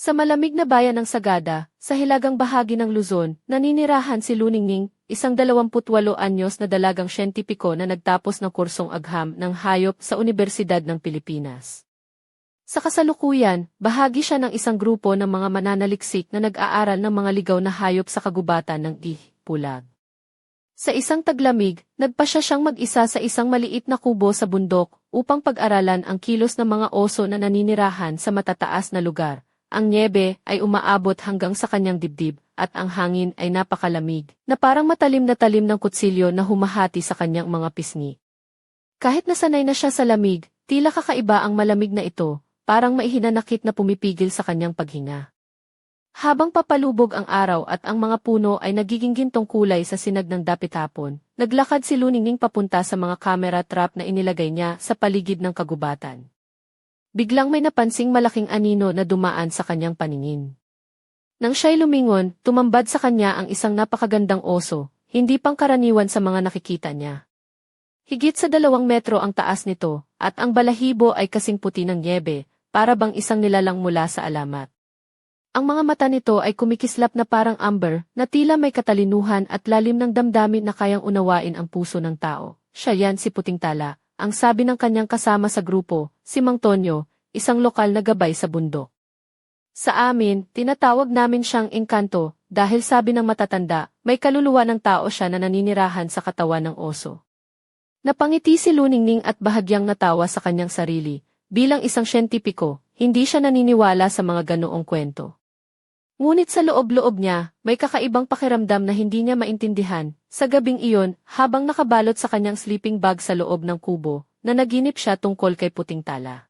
Sa malamig na bayan ng Sagada, sa hilagang bahagi ng Luzon, naninirahan si Luningning, isang 28 anyos na dalagang siyentipiko na nagtapos ng kursong agham ng hayop sa Universidad ng Pilipinas. Sa kasalukuyan, bahagi siya ng isang grupo ng mga mananaliksik na nag-aaral ng mga ligaw na hayop sa kagubatan ng Ipulag. Sa isang taglamig, nagpasya siyang mag-isa sa isang maliit na kubo sa bundok upang pag-aralan ang kilos ng mga oso na naninirahan sa matataas na lugar. Ang niebe ay umaabot hanggang sa kanyang dibdib at ang hangin ay napakalamig na parang matalim na talim ng kutsilyo na humahati sa kanyang mga pisngi. Kahit nasanay na siya sa lamig, tila kakaiba ang malamig na ito, parang maihinanakit na pumipigil sa kanyang paghinga. Habang papalubog ang araw at ang mga puno ay nagiging gintong kulay sa sinag ng dapit hapon, naglakad si Luningning papunta sa mga camera trap na inilagay niya sa paligid ng kagubatan. Biglang may napansing malaking anino na dumaan sa kanyang paningin. Nang siya'y lumingon, tumambad sa kanya ang isang napakagandang oso, hindi pangkaraniwan sa mga nakikita niya. Higit sa dalawang metro ang taas nito, at ang balahibo ay kasing puti ng niebe, para bang isang nilalang mula sa alamat. Ang mga mata nito ay kumikislap na parang amber, na tila may katalinuhan at lalim ng damdamin na kayang unawain ang puso ng tao. Siya yan si Puting Tala, ang sabi ng kanyang kasama sa grupo, si Mang Tonyo, isang lokal na gabay sa bundok. Sa amin, tinatawag namin siyang engkanto, dahil sabi ng matatanda, may kaluluwa ng tao siya na naninirahan sa katawan ng oso. Napangiti si Luningning at bahagyang natawa sa kanyang sarili, bilang isang siyentipiko, hindi siya naniniwala sa mga ganoong kwento. Ngunit sa loob-loob niya, may kakaibang pakiramdam na hindi niya maintindihan. Sa gabing iyon, habang nakabalot sa kanyang sleeping bag sa loob ng kubo, na naginip siya tungkol kay Puting Tala.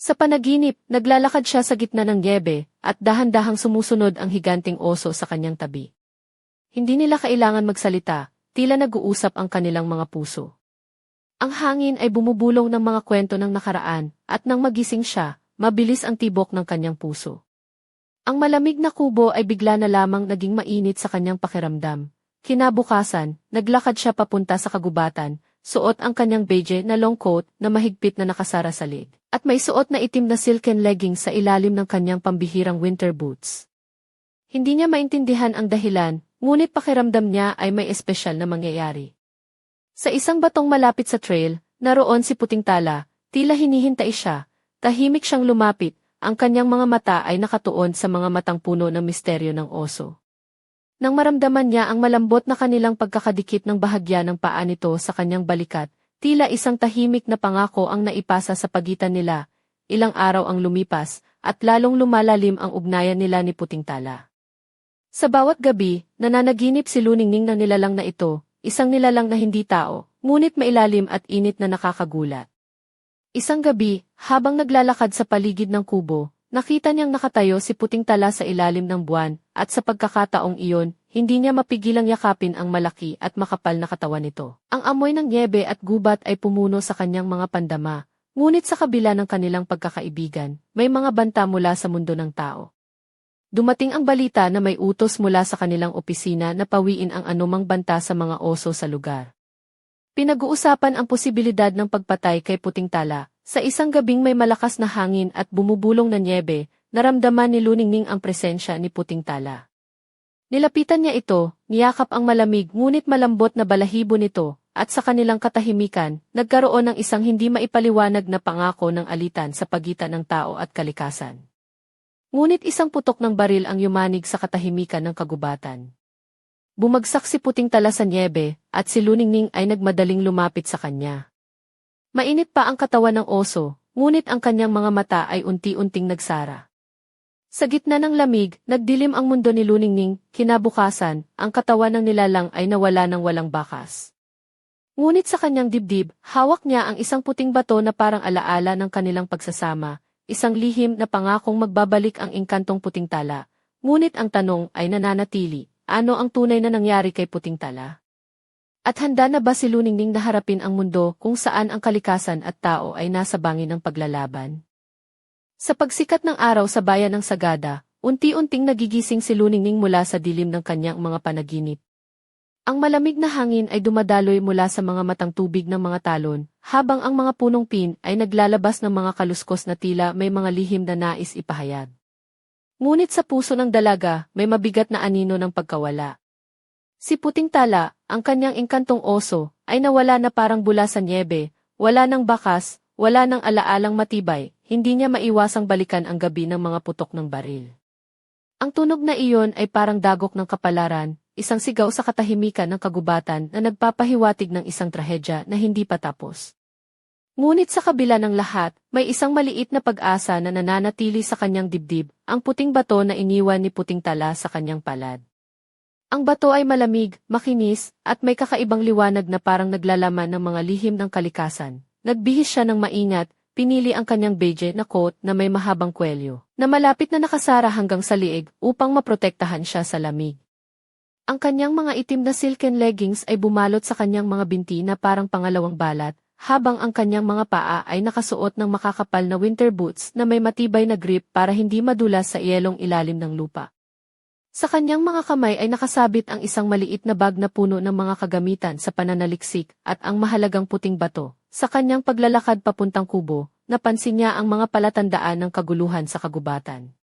Sa panaginip, naglalakad siya sa gitna ng niebe, at dahan-dahang sumusunod ang higanting oso sa kanyang tabi. Hindi nila kailangan magsalita, tila nag-uusap ang kanilang mga puso. Ang hangin ay bumubulong ng mga kwento ng nakaraan, at nang magising siya, mabilis ang tibok ng kanyang puso. Ang malamig na kubo ay bigla na lamang naging mainit sa kanyang pakiramdam. Kinabukasan, naglakad siya papunta sa kagubatan, suot ang kanyang beige na long coat na mahigpit na nakasara sa lid, at may suot na itim na silken leggings sa ilalim ng kanyang pambihirang winter boots. Hindi niya maintindihan ang dahilan, ngunit pakiramdam niya ay may espesyal na mangyayari. Sa isang batong malapit sa trail, naroon si Puting Tala, tila hinihintay siya, tahimik siyang lumapit, ang kanyang mga mata ay nakatuon sa mga matang puno ng misteryo ng oso. Nang maramdaman niya ang malambot na kanilang pagkakadikit ng bahagya ng paa nito sa kanyang balikat, tila isang tahimik na pangako ang naipasa sa pagitan nila, ilang araw ang lumipas, at lalong lumalalim ang ugnayan nila ni Puting Tala. Sa bawat gabi, nananaginip si Luningning ng nilalang na ito, isang nilalang na hindi tao, ngunit mailalim at init na nakakagulat. Isang gabi, habang naglalakad sa paligid ng kubo, nakita niyang nakatayo si Puting Tala sa ilalim ng buwan, at sa pagkakataong iyon, hindi niya mapigilang yakapin ang malaki at makapal na katawan nito. Ang amoy ng niebe at gubat ay pumuno sa kanyang mga pandama, ngunit sa kabila ng kanilang pagkakaibigan, may mga banta mula sa mundo ng tao. Dumating ang balita na may utos mula sa kanilang opisina na pawiin ang anumang banta sa mga oso sa lugar. Pinag-uusapan ang posibilidad ng pagpatay kay Puting Tala. Sa isang gabing may malakas na hangin at bumubulong na niebe, naramdaman ni Luningning ang presensya ni Puting Tala. Nilapitan niya ito, niyakap ang malamig ngunit malambot na balahibo nito, at sa kanilang katahimikan, nagkaroon ng isang hindi maipaliwanag na pangako ng alitan sa pagitan ng tao at kalikasan. Ngunit isang putok ng baril ang yumanig sa katahimikan ng kagubatan. Bumagsak si puting tala sa niebe, at si Luningning ay nagmadaling lumapit sa kanya. Mainit pa ang katawan ng oso, ngunit ang kanyang mga mata ay unti-unting nagsara. Sa gitna ng lamig, nagdilim ang mundo ni Luningning, kinabukasan, ang katawan ng nilalang ay nawala ng walang bakas. Ngunit sa kanyang dibdib, hawak niya ang isang puting bato na parang alaala ng kanilang pagsasama, isang lihim na pangakong magbabalik ang engkantong puting tala. Ngunit ang tanong ay nananatili, ano ang tunay na nangyari kay Puting Tala? At handa na ba si Luningning na harapin ang mundo kung saan ang kalikasan at tao ay nasa bangin ng paglalaban? Sa pagsikat ng araw sa bayan ng Sagada, unti-unting nagigising si Luningning mula sa dilim ng kanyang mga panaginip. Ang malamig na hangin ay dumadaloy mula sa mga matang tubig ng mga talon, habang ang mga punong pin ay naglalabas ng mga kaluskos na tila may mga lihim na nais ipahayag. Ngunit sa puso ng dalaga, may mabigat na anino ng pagkawala. Si Puting Tala, ang kanyang engkantong oso, ay nawala na parang bula sa niebe, wala ng bakas, wala ng alaalang matibay, hindi niya maiwasang balikan ang gabi ng mga putok ng baril. Ang tunog na iyon ay parang dagok ng kapalaran, isang sigaw sa katahimikan ng kagubatan na nagpapahiwatig ng isang trahedya na hindi pa tapos. Ngunit sa kabila ng lahat, may isang maliit na pag-asa na nananatili sa kanyang dibdib, ang puting bato na iniwan ni Puting Tala sa kanyang palad. Ang bato ay malamig, makinis, at may kakaibang liwanag na parang naglalaman ng mga lihim ng kalikasan. Nagbihis siya ng maingat, pinili ang kanyang beige na coat na may mahabang kwelyo, na malapit na nakasara hanggang sa liig upang maprotektahan siya sa lamig. Ang kanyang mga itim na silken leggings ay bumalot sa kanyang mga binti na parang pangalawang balat, habang ang kanyang mga paa ay nakasuot ng makakapal na winter boots na may matibay na grip para hindi madulas sa yelong ilalim ng lupa. Sa kanyang mga kamay ay nakasabit ang isang maliit na bag na puno ng mga kagamitan sa pananaliksik at ang mahalagang puting bato. Sa kanyang paglalakad papuntang kubo, napansin niya ang mga palatandaan ng kaguluhan sa kagubatan.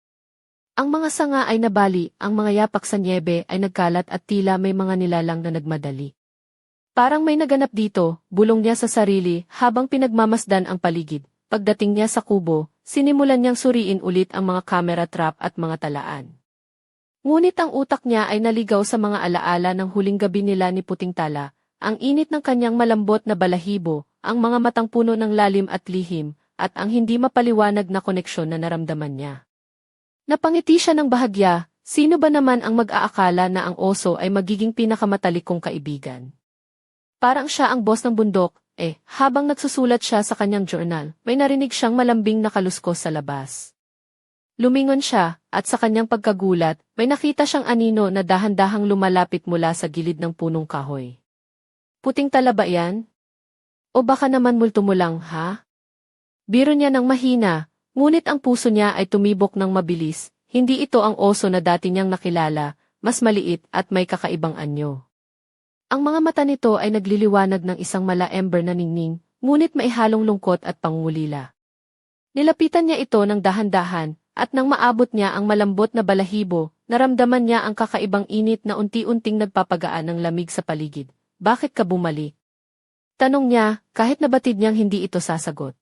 Ang mga sanga ay nabali, ang mga yapak sa niebe ay nagkalat at tila may mga nilalang na nagmadali. Parang may naganap dito, bulong niya sa sarili habang pinagmamasdan ang paligid. Pagdating niya sa kubo, sinimulan niyang suriin ulit ang mga camera trap at mga talaan. Ngunit ang utak niya ay naligaw sa mga alaala ng huling gabi nila ni Puting Tala, ang init ng kanyang malambot na balahibo, ang mga matang puno ng lalim at lihim, at ang hindi mapaliwanag na koneksyon na naramdaman niya. Napangiti siya ng bahagya, sino ba naman ang mag-aakala na ang oso ay magiging pinakamatalikong kaibigan? Parang siya ang boss ng bundok, eh, habang nagsusulat siya sa kanyang journal, may narinig siyang malambing na kaluskos sa labas. Lumingon siya, at sa kanyang pagkagulat, may nakita siyang anino na dahan-dahang lumalapit mula sa gilid ng punong kahoy. Puting tala ba yan? O baka naman multo mo lang, ha? Biro niya ng mahina, ngunit ang puso niya ay tumibok ng mabilis, hindi ito ang oso na dati niyang nakilala, mas maliit at may kakaibang anyo. Ang mga mata nito ay nagliliwanag ng isang mala-ember na ningning, ngunit may halong lungkot at pangungulila. Nilapitan niya ito ng dahan-dahan, at nang maabot niya ang malambot na balahibo, naramdaman niya ang kakaibang init na unti-unting nagpapagaan ng lamig sa paligid. Bakit ka bumalik? Tanong niya, kahit nabatid niyang hindi ito sasagot.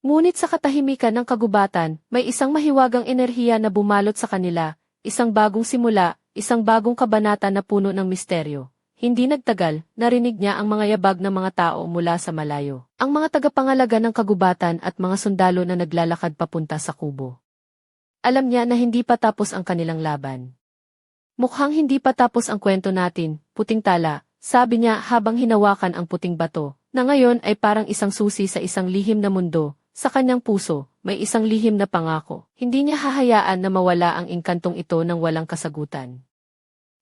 Ngunit sa katahimikan ng kagubatan, may isang mahiwagang enerhiya na bumalot sa kanila, isang bagong simula, isang bagong kabanata na puno ng misteryo. Hindi nagtagal, narinig niya ang mga yabag ng mga tao mula sa malayo. Ang mga tagapangalaga ng kagubatan at mga sundalo na naglalakad papunta sa kubo. Alam niya na hindi pa tapos ang kanilang laban. Mukhang hindi pa tapos ang kwento natin, puting tala, sabi niya habang hinawakan ang puting bato, na ngayon ay parang isang susi sa isang lihim na mundo, sa kanyang puso, may isang lihim na pangako. Hindi niya hahayaan na mawala ang engkantong ito ng walang kasagutan.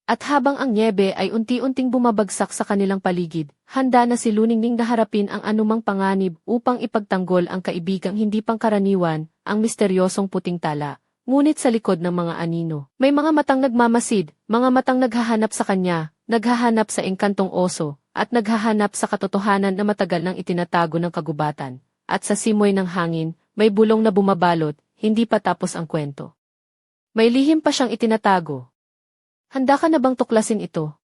At habang ang niebe ay unti-unting bumabagsak sa kanilang paligid, handa na si Luningning na harapin ang anumang panganib upang ipagtanggol ang kaibigang hindi pangkaraniwan, ang misteryosong puting tala. Ngunit sa likod ng mga anino, may mga matang nagmamasid, mga matang naghahanap sa kanya, naghahanap sa engkantong oso, at naghahanap sa katotohanan na matagal nang itinatago ng kagubatan. At sa simoy ng hangin, may bulong na bumabalot, hindi pa tapos ang kwento. May lihim pa siyang itinatago, Handa ka na bang tuklasin ito?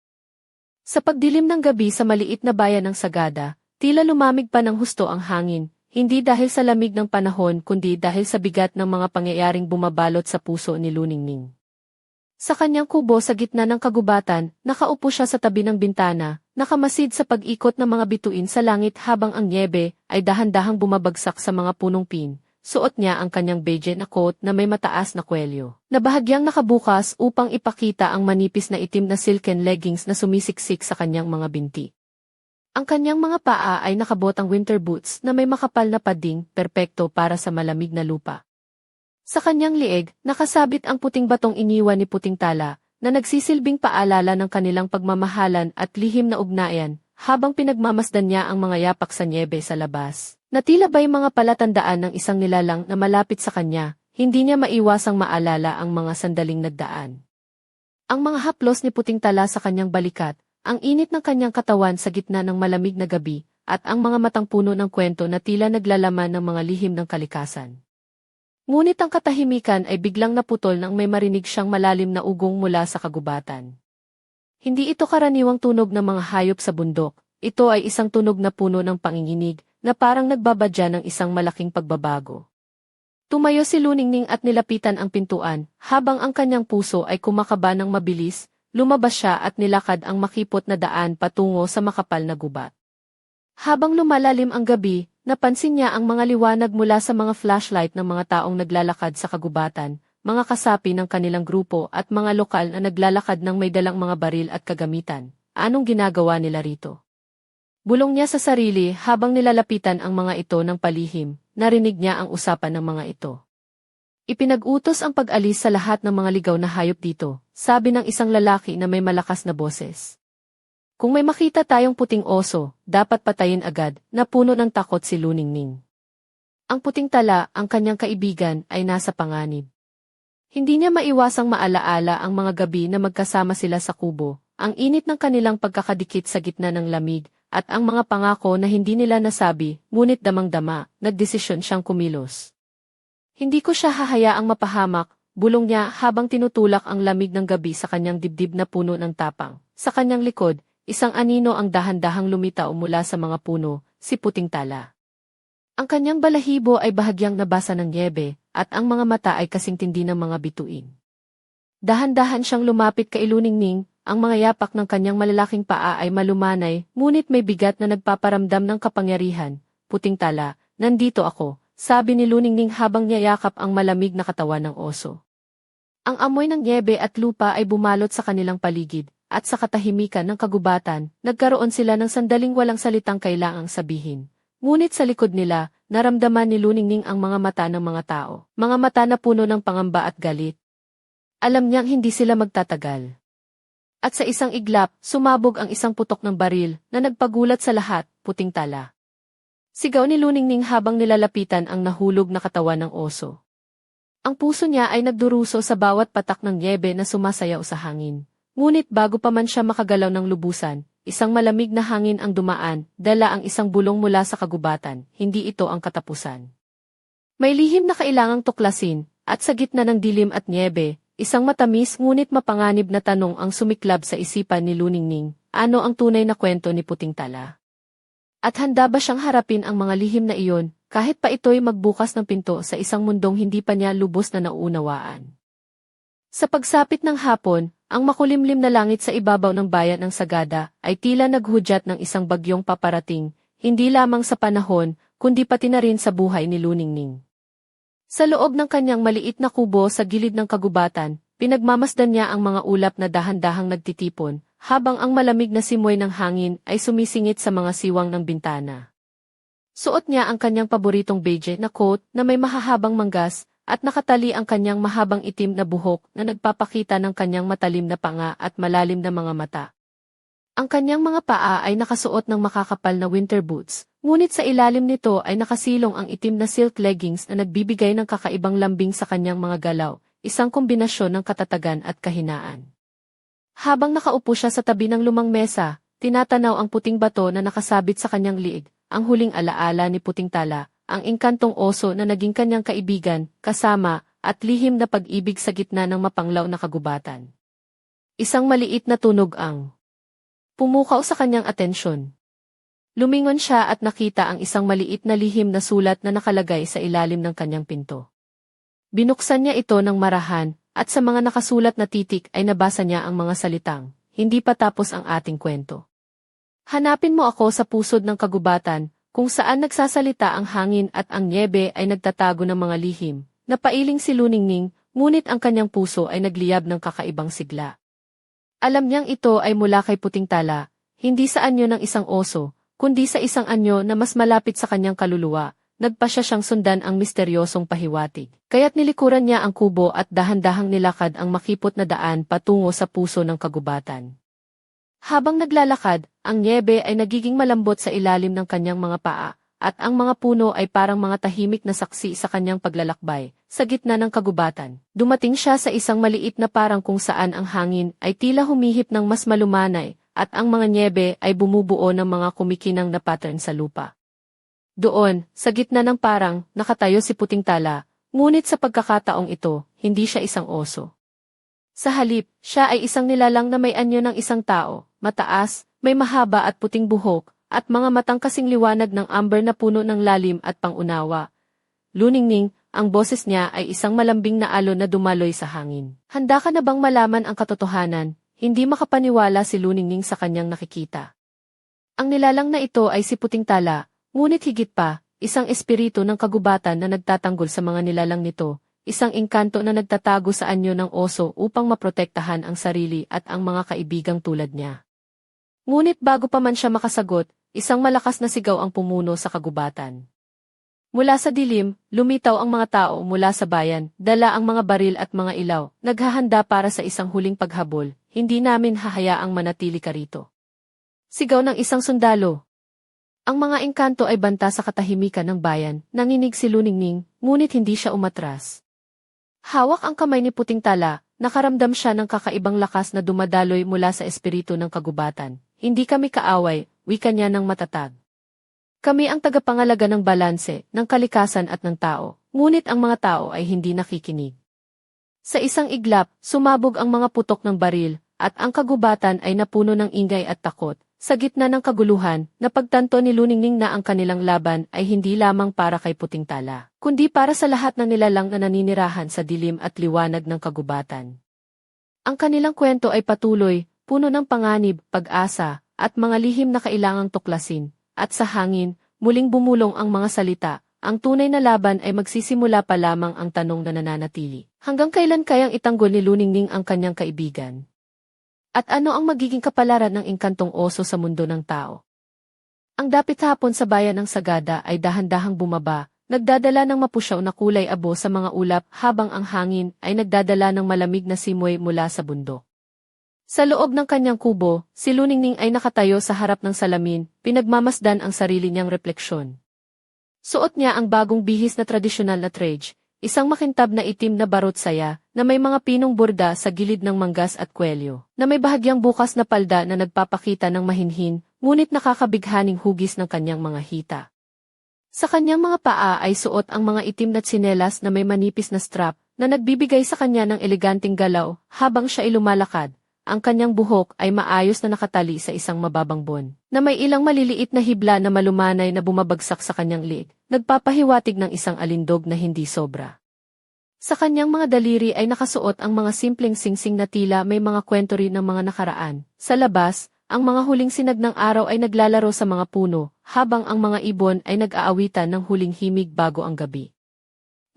Sa pagdilim ng gabi sa maliit na bayan ng Sagada, tila lumamig pa ng husto ang hangin, hindi dahil sa lamig ng panahon kundi dahil sa bigat ng mga pangyayaring bumabalot sa puso ni Luningning. Sa kanyang kubo sa gitna ng kagubatan, nakaupo siya sa tabi ng bintana, nakamasid sa pag-ikot ng mga bituin sa langit habang ang niebe ay dahan-dahang bumabagsak sa mga punong pin, suot niya ang kanyang beige na coat na may mataas na kwelyo, na bahagyang nakabukas upang ipakita ang manipis na itim na silken leggings na sumisiksik sa kanyang mga binti. Ang kanyang mga paa ay nakabotang winter boots na may makapal na pading, perpekto para sa malamig na lupa. Sa kanyang lieg, nakasabit ang puting batong iniwan ni Puting Tala, na nagsisilbing paalala ng kanilang pagmamahalan at lihim na ugnayan, habang pinagmamasdan niya ang mga yapak sa niebe sa labas. Natila ba'y mga palatandaan ng isang nilalang na malapit sa kanya, hindi niya maiwasang maalala ang mga sandaling nagdaan. Ang mga haplos ni puting tala sa kanyang balikat, ang init ng kanyang katawan sa gitna ng malamig na gabi, at ang mga matang puno ng kwento na tila naglalaman ng mga lihim ng kalikasan. Ngunit ang katahimikan ay biglang naputol nang may marinig siyang malalim na ugong mula sa kagubatan. Hindi ito karaniwang tunog ng mga hayop sa bundok, ito ay isang tunog na puno ng panginginig, na parang nagbabadya ng isang malaking pagbabago. Tumayo si Luningning at nilapitan ang pintuan, habang ang kanyang puso ay kumakaba ng mabilis, lumabas siya at nilakad ang makipot na daan patungo sa makapal na gubat. Habang lumalalim ang gabi, napansin niya ang mga liwanag mula sa mga flashlight ng mga taong naglalakad sa kagubatan, mga kasapi ng kanilang grupo at mga lokal na naglalakad ng may dalang mga baril at kagamitan. Anong ginagawa nila rito? Bulong niya sa sarili habang nilalapitan ang mga ito ng palihim, narinig niya ang usapan ng mga ito. Ipinag-utos ang pag-alis sa lahat ng mga ligaw na hayop dito, sabi ng isang lalaki na may malakas na boses. Kung may makita tayong puting oso, dapat patayin agad, na puno ng takot si Luningning. Ang puting tala, ang kanyang kaibigan, ay nasa panganib. Hindi niya maiwasang maalaala ang mga gabi na magkasama sila sa kubo, ang init ng kanilang pagkakadikit sa gitna ng lamig, at ang mga pangako na hindi nila nasabi, ngunit damang-dama, nagdesisyon siyang kumilos. Hindi ko siya hahayaang mapahamak, bulong niya habang tinutulak ang lamig ng gabi sa kanyang dibdib na puno ng tapang. Sa kanyang likod, isang anino ang dahan-dahang lumitaw mula sa mga puno, si Puting Tala. Ang kanyang balahibo ay bahagyang nabasa ng niebe, at ang mga mata ay kasing tindi ng mga bituin. Dahan-dahan siyang lumapit kay Luningning, ang mga yapak ng kanyang malalaking paa ay malumanay, ngunit may bigat na nagpaparamdam ng kapangyarihan. Puting tala, nandito ako, sabi ni Luningning habang niyayakap ang malamig na katawan ng oso. Ang amoy ng niebe at lupa ay bumalot sa kanilang paligid, at sa katahimikan ng kagubatan, nagkaroon sila ng sandaling walang salitang kailangang sabihin. Ngunit sa likod nila, naramdaman ni Luningning ang mga mata ng mga tao, mga mata na puno ng pangamba at galit. Alam niyang hindi sila magtatagal. At sa isang iglap, sumabog ang isang putok ng baril na nagpagulat sa lahat, puting tala. Sigaw ni Luningning habang nilalapitan ang nahulog na katawan ng oso. Ang puso niya ay nagduruso sa bawat patak ng niebe na sumasayaw sa hangin. Ngunit bago pa man siya makagalaw ng lubusan, isang malamig na hangin ang dumaan, dala ang isang bulong mula sa kagubatan, hindi ito ang katapusan. May lihim na kailangang tuklasin, at sa gitna ng dilim at niebe, isang matamis ngunit mapanganib na tanong ang sumiklab sa isipan ni Luningning, ano ang tunay na kwento ni Puting Tala? At handa ba siyang harapin ang mga lihim na iyon, kahit pa ito'y magbukas ng pinto sa isang mundong hindi pa niya lubos na nauunawaan? Sa pagsapit ng hapon, ang makulimlim na langit sa ibabaw ng bayan ng Sagada ay tila naghudyat ng isang bagyong paparating, hindi lamang sa panahon, kundi pati na rin sa buhay ni Luningning. Sa loob ng kanyang maliit na kubo sa gilid ng kagubatan, pinagmamasdan niya ang mga ulap na dahan-dahang nagtitipon, habang ang malamig na simoy ng hangin ay sumisingit sa mga siwang ng bintana. Suot niya ang kanyang paboritong beige na coat na may mahahabang manggas, at nakatali ang kanyang mahabang itim na buhok na nagpapakita ng kanyang matalim na panga at malalim na mga mata. Ang kanyang mga paa ay nakasuot ng makakapal na winter boots, ngunit sa ilalim nito ay nakasilong ang itim na silk leggings na nagbibigay ng kakaibang lambing sa kanyang mga galaw, isang kombinasyon ng katatagan at kahinaan. Habang nakaupo siya sa tabi ng lumang mesa, tinatanaw ang puting bato na nakasabit sa kanyang liig, ang huling alaala ni Puting Tala, ang engkantong oso na naging kanyang kaibigan, kasama, at lihim na pag-ibig sa gitna ng mapanglaw na kagubatan. Isang maliit na tunog ang pumukaw sa kanyang atensyon. Lumingon siya at nakita ang isang maliit na lihim na sulat na nakalagay sa ilalim ng kanyang pinto. Binuksan niya ito ng marahan, at sa mga nakasulat na titik ay nabasa niya ang mga salitang, hindi pa tapos ang ating kwento. Hanapin mo ako sa pusod ng kagubatan, kung saan nagsasalita ang hangin at ang niebe ay nagtatago ng mga lihim, napailing si Luningning, ngunit ang kanyang puso ay nagliyab ng kakaibang sigla. Alam niyang ito ay mula kay Puting Tala, hindi sa anyo ng isang oso, kundi sa isang anyo na mas malapit sa kanyang kaluluwa, nagpasya siyang sundan ang misteryosong pahiwatig. Kaya't nilikuran niya ang kubo at dahan-dahang nilakad ang makipot na daan patungo sa puso ng kagubatan. Habang naglalakad, ang niebe ay nagiging malambot sa ilalim ng kanyang mga paa, at ang mga puno ay parang mga tahimik na saksi sa kanyang paglalakbay. Sa gitna ng kagubatan, dumating siya sa isang maliit na parang kung saan ang hangin ay tila humihip ng mas malumanay, at ang mga niebe ay bumubuo ng mga kumikinang na pattern sa lupa. Doon, sa gitna ng parang, nakatayo si Puting Tala, ngunit sa pagkakataong ito, hindi siya isang oso. Sa halip, siya ay isang nilalang na may anyo ng isang tao, mataas, may mahaba at puting buhok, at mga matang kasing liwanag ng amber na puno ng lalim at pangunawa. Luningning, ang boses niya ay isang malambing na alon na dumaloy sa hangin. Handa ka na bang malaman ang katotohanan? Hindi makapaniwala si Luningning sa kanyang nakikita. Ang nilalang na ito ay si Puting Tala, ngunit higit pa, isang espiritu ng kagubatan na nagtatanggol sa mga nilalang nito, isang engkanto na nagtatago sa anyo ng oso upang maprotektahan ang sarili at ang mga kaibigang tulad niya. Ngunit bago pa man siya makasagot, isang malakas na sigaw ang pumuno sa kagubatan. Mula sa dilim, lumitaw ang mga tao mula sa bayan, dala ang mga baril at mga ilaw, naghahanda para sa isang huling paghabol, hindi namin hahayaang manatili ka rito. Sigaw ng isang sundalo. Ang mga engkanto ay banta sa katahimikan ng bayan, nanginig si Luningning, ngunit hindi siya umatras. Hawak ang kamay ni Puting Tala, nakaramdam siya ng kakaibang lakas na dumadaloy mula sa espiritu ng kagubatan. Hindi kami kaaway, wika niya ng matatag. Kami ang tagapangalaga ng balanse, ng kalikasan at ng tao, ngunit ang mga tao ay hindi nakikinig. Sa isang iglap, sumabog ang mga putok ng baril, at ang kagubatan ay napuno ng ingay at takot. Sa gitna ng kaguluhan, napagtanto ni Luningning na ang kanilang laban ay hindi lamang para kay Puting Tala, kundi para sa lahat ng nilalang na naninirahan sa dilim at liwanag ng kagubatan. Ang kanilang kwento ay patuloy, puno ng panganib, pag-asa, at mga lihim na kailangang tuklasin, at sa hangin, muling bumulong ang mga salita, ang tunay na laban ay magsisimula pa lamang ang tanong na nananatili. Hanggang kailan kayang itanggol ni Luningning ang kanyang kaibigan? At ano ang magiging kapalaran ng engkantong oso sa mundo ng tao? Ang dapit hapon sa bayan ng Sagada ay dahan-dahang bumaba, nagdadala ng mapusyaw na kulay abo sa mga ulap habang ang hangin ay nagdadala ng malamig na simoy mula sa bundok. Sa loob ng kanyang kubo, si Luningning ay nakatayo sa harap ng salamin, pinagmamasdan ang sarili niyang refleksyon. Suot niya ang bagong bihis na tradisyonal na trage, isang makintab na itim na barot saya, na may mga pinong burda sa gilid ng manggas at kwelyo, na may bahagyang bukas na palda na nagpapakita ng mahinhin, ngunit nakakabighaning hugis ng kanyang mga hita. Sa kanyang mga paa ay suot ang mga itim na tsinelas na may manipis na strap, na nagbibigay sa kanya ng eleganting galaw, habang siya ay lumalakad, ang kanyang buhok ay maayos na nakatali sa isang mababang bon, na may ilang maliliit na hibla na malumanay na bumabagsak sa kanyang liig, nagpapahiwatig ng isang alindog na hindi sobra. Sa kanyang mga daliri ay nakasuot ang mga simpleng singsing na tila may mga kwento rin ng mga nakaraan. Sa labas, ang mga huling sinag ng araw ay naglalaro sa mga puno, habang ang mga ibon ay nag-aawitan ng huling himig bago ang gabi.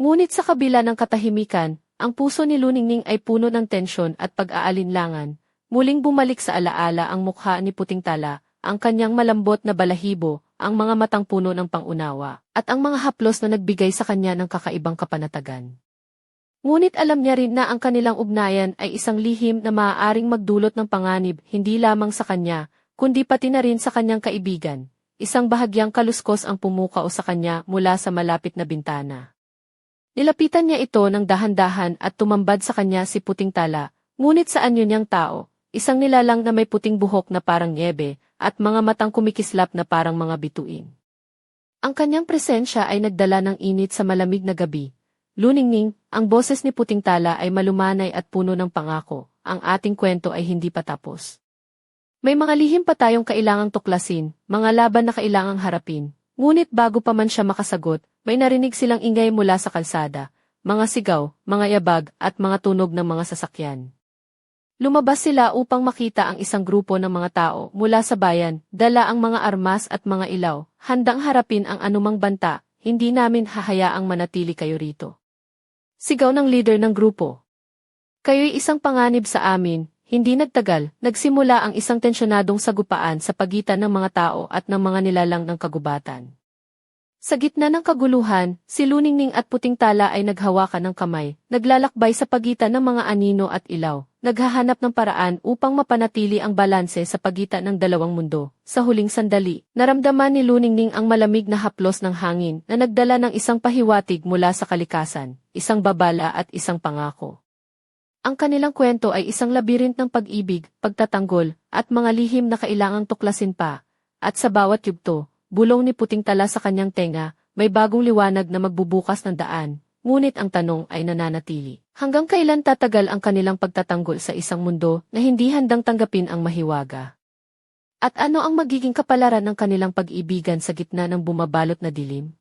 Ngunit sa kabila ng katahimikan, ang puso ni Luningning ay puno ng tensyon at pag-aalinlangan. Muling bumalik sa alaala ang mukha ni Puting Tala, ang kanyang malambot na balahibo, ang mga matang puno ng pangunawa, at ang mga haplos na nagbigay sa kanya ng kakaibang kapanatagan. Ngunit alam niya rin na ang kanilang ugnayan ay isang lihim na maaaring magdulot ng panganib hindi lamang sa kanya, kundi pati na rin sa kanyang kaibigan. Isang bahagyang kaluskos ang pumukao sa kanya mula sa malapit na bintana. Nilapitan niya ito ng dahan-dahan at tumambad sa kanya si Puting Tala, ngunit sa anyo niyang tao, isang nilalang na may puting buhok na parang niebe, at mga matang kumikislap na parang mga bituin. Ang kanyang presensya ay nagdala ng init sa malamig na gabi. Luningning, ang boses ni Puting Tala ay malumanay at puno ng pangako, ang ating kwento ay hindi pa tapos. May mga lihim pa tayong kailangang tuklasin, mga laban na kailangang harapin, Ngunit bago pa man siya makasagot, may narinig silang ingay mula sa kalsada, mga sigaw, mga yabag, at mga tunog ng mga sasakyan. Lumabas sila upang makita ang isang grupo ng mga tao mula sa bayan, dala ang mga armas at mga ilaw, handang harapin ang anumang banta, hindi namin hahayaang manatili kayo rito. Sigaw ng leader ng grupo. Kayo'y isang panganib sa amin, hindi nagtagal, nagsimula ang isang tensyonadong sagupaan sa pagitan ng mga tao at ng mga nilalang ng kagubatan. Sa gitna ng kaguluhan, si Luningning at Puting Tala ay naghawakan ng kamay, naglalakbay sa pagitan ng mga anino at ilaw, naghahanap ng paraan upang mapanatili ang balanse sa pagitan ng dalawang mundo. Sa huling sandali, naramdaman ni Luningning ang malamig na haplos ng hangin na nagdala ng isang pahiwatig mula sa kalikasan, isang babala at isang pangako. Ang kanilang kwento ay isang labirint ng pag-ibig, pagtatanggol, at mga lihim na kailangang tuklasin pa. At sa bawat yugto, bulong ni puting tala sa kanyang tenga, may bagong liwanag na magbubukas ng daan. ngunit ang tanong ay nananatili. Hanggang kailan tatagal ang kanilang pagtatanggol sa isang mundo na hindi handang tanggapin ang mahiwaga? At ano ang magiging kapalaran ng kanilang pag-ibigan sa gitna ng bumabalot na dilim?